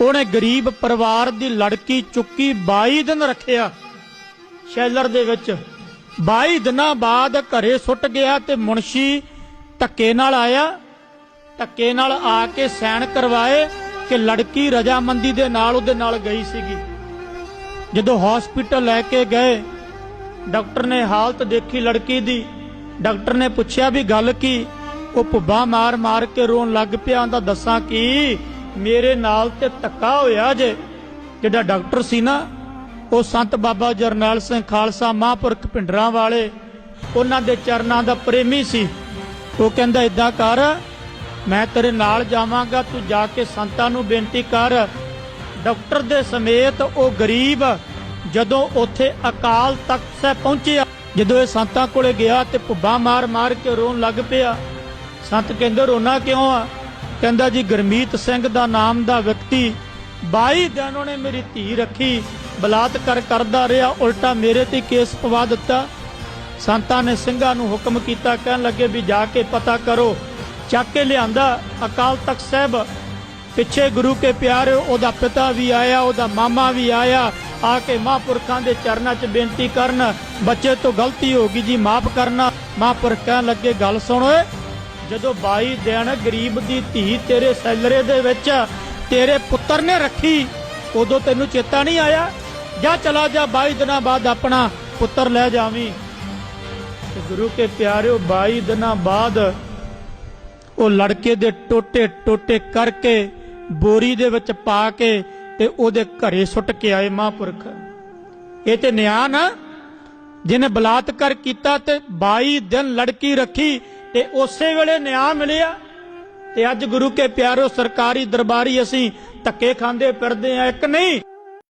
ਉਹਨੇ ਗਰੀਬ ਪਰਿਵਾਰ ਦੀ ਲੜਕੀ ਚੁੱਕੀ 22 ਦਿਨ ਰੱਖਿਆ। ਸ਼ੈਲਰ ਦੇ ਵਿੱਚ 22 ਦਿਨਾਂ ਬਾਅਦ ਘਰੇ ਸੁੱਟ ਗਿਆ ਤੇ ਮੁਨਸ਼ੀ ਧੱਕੇ ਨਾਲ ਆਇਆ। ਧੱਕੇ ਨਾਲ ਆ ਕੇ ਸੈਨ ਕਰਵਾਏ ਕਿ ਲੜਕੀ ਰਜਾਮੰਦੀ ਦੇ ਨਾਲ ਉਹਦੇ ਨਾਲ ਗਈ ਸੀਗੀ। ਜਦੋਂ ਹਸਪੀਟਲ ਲੈ ਕੇ ਗਏ, ਡਾਕਟਰ ਨੇ ਹਾਲਤ ਦੇਖੀ ਲੜਕੀ ਦੀ। ਡਾਕਟਰ ਨੇ ਪੁੱਛਿਆ ਵੀ ਗੱਲ ਕੀ? ਉਹ ਭੁੱਬਾ ਮਾਰ ਮਾਰ ਕੇ ਰੋਣ ਲੱਗ ਪਿਆ, ਉਹਦਾ ਦੱਸਾਂ ਕੀ? ਮੇਰੇ ਨਾਲ ਤੇ ਧੱਕਾ ਹੋਇਆ ਜੇ। ਜਿਹੜਾ ਡਾਕਟਰ ਸੀ ਨਾ, ਉਹ ਸੰਤ ਬਾਬਾ ਜਰਨੈਲ ਸਿੰਘ ਖਾਲਸਾ ਮਹਾਂਪੁਰਖ ਪਿੰਡਰਾਂ ਵਾਲੇ, ਉਹਨਾਂ ਦੇ ਚਰਨਾਂ ਦਾ ਪ੍ਰੇਮੀ ਸੀ। ਉਹ ਕਹਿੰਦਾ ਇਦਾਂ ਕਰ, ਮੈਂ ਤੇਰੇ ਨਾਲ ਜਾਵਾਂਗਾ, ਤੂੰ ਜਾ ਕੇ ਸੰਤਾਂ ਨੂੰ ਬੇਨਤੀ ਕਰ। ਡਾਕਟਰ ਦੇ ਸਮੇਤ ਉਹ ਗਰੀਬ ਜਦੋਂ ਉੱਥੇ ਅਕਾਲ ਤਖਤ ਸਹਿ ਪਹੁੰਚਿਆ। ਜਦੋਂ ਇਹ ਸੰਤਾਂ ਕੋਲੇ ਗਿਆ ਤੇ ਭੁੱਬਾ ਮਾਰ ਮਾਰ ਕੇ ਰੋਣ ਲੱਗ ਪਿਆ। ਸੰਤ ਕਹਿੰਦੇ, ਰੋਣਾ ਕਿਉਂ ਆ? ਕਹਿੰਦਾ ਜੀ, ਗਰਮੀਤ ਸਿੰਘ ਦਾ ਨਾਮ ਦਾ ਵਿਅਕਤੀ 22 ਦਿਨ ਉਹਨੇ ਮੇਰੀ ਧੀ ਰੱਖੀ, ਬਲਾਤਕਾਰ ਕਰਦਾ ਰਿਹਾ, ਉਲਟਾ ਮੇਰੇ ਤੇ ਕੇਸ ਪਵਾ ਦਿੱਤਾ। ਸੰਤਾਂ ਨੇ ਸਿੰਘਾਂ ਨੂੰ ਹੁਕਮ ਕੀਤਾ, ਕਹਿਣ ਲੱਗੇ ਵੀ ਜਾ ਕੇ ਪਤਾ ਕਰੋ। ਚੱਕ ਕੇ ਲਿਆਂਦਾ, ਅਕਾਲ ਤਖਤ ਸਾਹਿਬ, ਪਿੱਛੇ ਗੁਰੂ ਕੇ ਪਿਆਰੇ ਉਹਦਾ ਪਿਤਾ ਵੀ ਆਇਆ, ਉਹਦਾ ਮਾਮਾ ਵੀ ਆਇਆ, ਆ ਕੇ ਮਹਾਂਪੁਰਖਾਂ ਦੇ ਚਰਨਾਂ 'ਚ ਬੇਨਤੀ ਕਰਨ, ਬੱਚੇ ਤੋਂ ਗਲਤੀ ਹੋ ਗਈ ਜੀ, ਮਾਫ ਕਰਨਾ। ਮਹਾਂਪੁਰਖ ਕਹਿਣ ਲੱਗੇ, ਗੱਲ ਸੁਣ ਓਏ ਜਦੋਂ 22 ਦਿਨ ਗਰੀਬ ਦੀ ਧੀ ਤੇਰੇ ਸੈਲਰੇ ਦੇ ਵਿੱਚ ਤੇਰੇ ਪੁੱਤਰ ਨੇ ਰੱਖੀ, ਉਦੋਂ ਤੈਨੂੰ ਚੇਤਾ ਨਹੀਂ ਆਇਆ? ਜਾ ਚਲਾ ਜਾ 22 ਦਿਨਾਂ ਬਾਅਦ ਆਪਣਾ ਪੁੱਤਰ ਲੈ ਜਾਵੀਂ। ਤੇ ਗੁਰੂ ਕੇ ਪਿਆਰਿਓ 22 ਦਿਨਾਂ ਬਾਅਦ ਉਹ ਲੜਕੇ ਦੇ ਟੋਟੇ ਟੋਟੇ ਕਰਕੇ ਬੋਰੀ ਦੇ ਵਿੱਚ ਪਾ ਕੇ ਤੇ ਉਹਦੇ ਘਰੇ ਸੁੱਟ ਕੇ ਆਏ ਮਹਾਂਪੁਰਖ। ਇਹ ਤੇ ਨਿਆਂ ਨਾ ਜਿਹਨੇ ਬਲਾਤਕਾਰ ਕੀਤਾ ਤੇ 22 ਦਿਨ ਲੜਕੀ ਰੱਖੀ ਤੇ ਉਸੇ ਵੇਲੇ ਨਿਆਂ ਮਿਲਿਆ ਤੇ ਅੱਜ ਗੁਰੂ ਕੇ ਪਿਆਰੋ ਸਰਕਾਰੀ ਦਰਬਾਰੀ ਅਸੀਂ ਧੱਕੇ ਖਾਂਦੇ ਫਿਰਦੇ ਆ, ਇੱਕ ਨਹੀਂ।